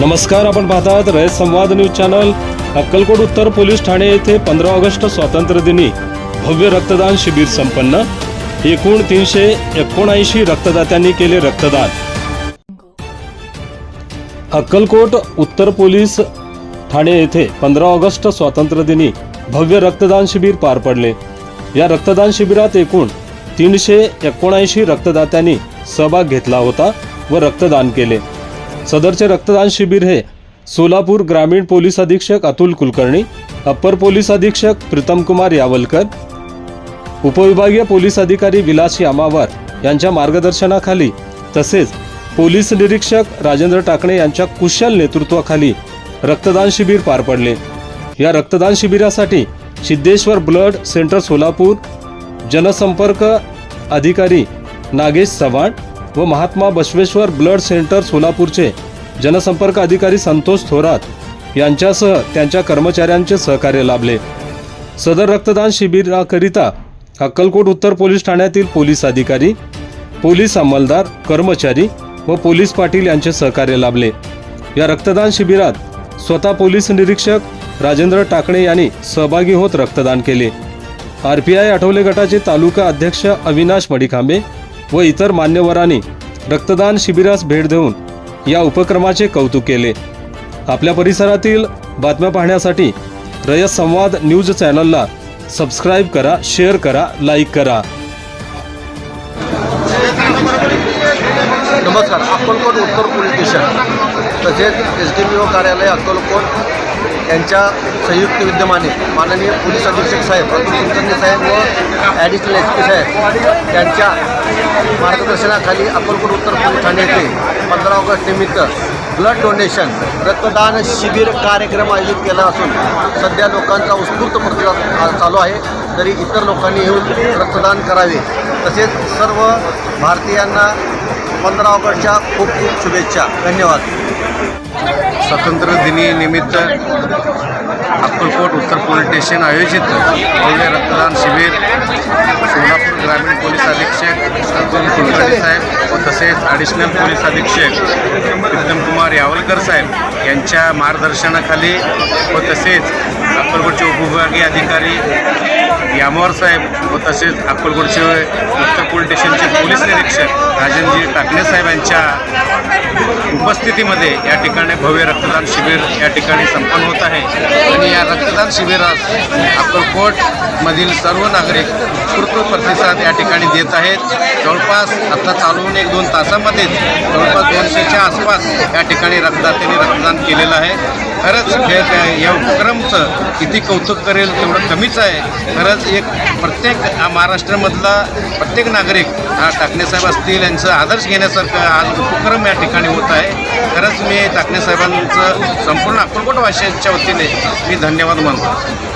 नमस्कार आपण पाहतात रयत संवाद न्यूज चॅनल. अक्कलकोट उत्तर पोलीस ठाणे येथे पंधरा ऑगस्ट स्वातंत्र्य दिनी भव्य रक्तदान शिबिर संपन्न. एकूण तीनशे एकोणऐंशी रक्तदात्यांनी केले रक्तदान. अक्कलकोट उत्तर पोलीस ठाणे येथे पंधरा ऑगस्ट स्वातंत्र्य दिनी भव्य रक्तदान शिबिर पार पडले. या रक्तदान शिबिरात एकूण तीनशे एकोणऐंशी रक्तदात्यांनी सहभाग घेतला होता व रक्तदान केले. सदरचे रक्तदान शिबिर हे सोलापूर ग्रामीण पोलीस अधीक्षक अतुल कुलकर्णी अप्पर पोलीस अधीक्षक प्रीतम कुमार यावलकर उपविभागीय पोलीस अधिकारी विलास यामावर यांच्या मार्गदर्शनाखाली तसेच पोलीस निरीक्षक राजेंद्र टाकणे यांच्या कुशल नेतृत्वाखाली रक्तदान शिबिर पार पडले. या रक्तदान शिबिरासाठी सिद्धेश्वर ब्लड सेंटर सोलापूर जनसंपर्क अधिकारी नागेश चव्हाण व महात्मा बसवेश्वर ब्लड सेंटर सोलापूरचे जनसंपर्क अधिकारी संतोष थोरात यांच्यासह त्यांच्या कर्मचाऱ्यांचे सहकार्य लाभले. सदर रक्तदान शिबिराकरिता अक्कलकोट उत्तर पोलीस ठाण्यातील पोलीस अधिकारी पोलीस अंमलदार कर्मचारी व पोलीस पाटील यांचे सहकार्य लाभले. या रक्तदान शिबिरात स्वतः पोलीस निरीक्षक राजेंद्र टाकणे यांनी सहभागी होत रक्तदान केले. आर पी आय आठवले गटाचे तालुका अध्यक्ष अविनाश मडिखांबे व इतर मान्यवरांनी रक्तदान शिबिरास भेट देऊन या उपक्रमाचे कौतुक केले. आपल्या परिसरातील बातम्या पाहण्यासाठी रयत संवाद न्यूज चॅनलला सबस्क्राईब करा शेअर करा लाईक करा. नमस्कार अक्कलकोट उत्तर पोलीस स्टेशन तसेच एस डी पी ओ कार्यालय अक्कलकोट यांच्या संयुक्त विद्यमाने माननीय पोलीस अधीक्षक साहेब अतुल कुलकर्णी साहेब व ॲडिशनल एस पी साहेब यांच्या मार्गदर्शनाखाली अकोलकोट उत्तर पोलीस ठाणे येथे पंधरा ऑगस्ट निमित्त ब्लड डोनेशन रक्तदान शिबिर कार्यक्रम आयोजित केला असून सध्या लोकांचा उत्स्फूर्त प्रतिसाद चालू आहे. तरी इतर लोकांनी येऊन रक्तदान करावे. तसेच सर्व भारतीयांना पंधरा ऑगस्टच्या खूप खूप शुभेच्छा. धन्यवाद. निमित्त अक्कलकोट उत्तर पोलीस स्टेशन आयोजित भव्य रक्तदान शिबिर सोलापूर ग्रामीण पोलीस अधीक्षक अतुल कुलकर्णी साहेब तसेच ॲडिशनल पोलीस अधीक्षक प्रीतम कुमार यावलकर साहेब यांच्या मार्गदर्शनाखाली व तसेच अक्कलकोटचे उपविभागीय अधिकारी यामोर साहेब व तसेच अक्कलकोटचे उत्तर पोलीस स्टेशनचे पोलीस निरीक्षक राजनजी टाकणे साहेब यांच्या उपस्थितीमध्ये या ठिकाणी भव्य रक्तदान शिबिर या ठिकाणी संपन्न होत आहे. आणि या रक्तदान शिबिरात अक्कलकोटमधील सर्व नागरिक उत्स्फूर्त प्रतिसाद या ठिकाणी देत आहेत. जवळपास आता चालवून एक दोन तासामध्येच जवळपास दोनशेच्या आसपास या ठिकाणी रक्तदात्यांनी रक्तदान केलेलं आहे. खरंच हे या उपक्रमचं किती कौतुक करेल तेवढं कमीच आहे. खरंच एक प्रत्येक महाराष्ट्रामधला प्रत्येक नागरिक हा टाकणेसाहेब असतील यांचं आदर्श घेण्यासारखं आज उपक्रम या ठिकाणी होत आहे. खरंच मी टाकणेसाहेबांचं संपूर्ण अक्कलकोट वासियांच्या वतीने मी धन्यवाद मानतो.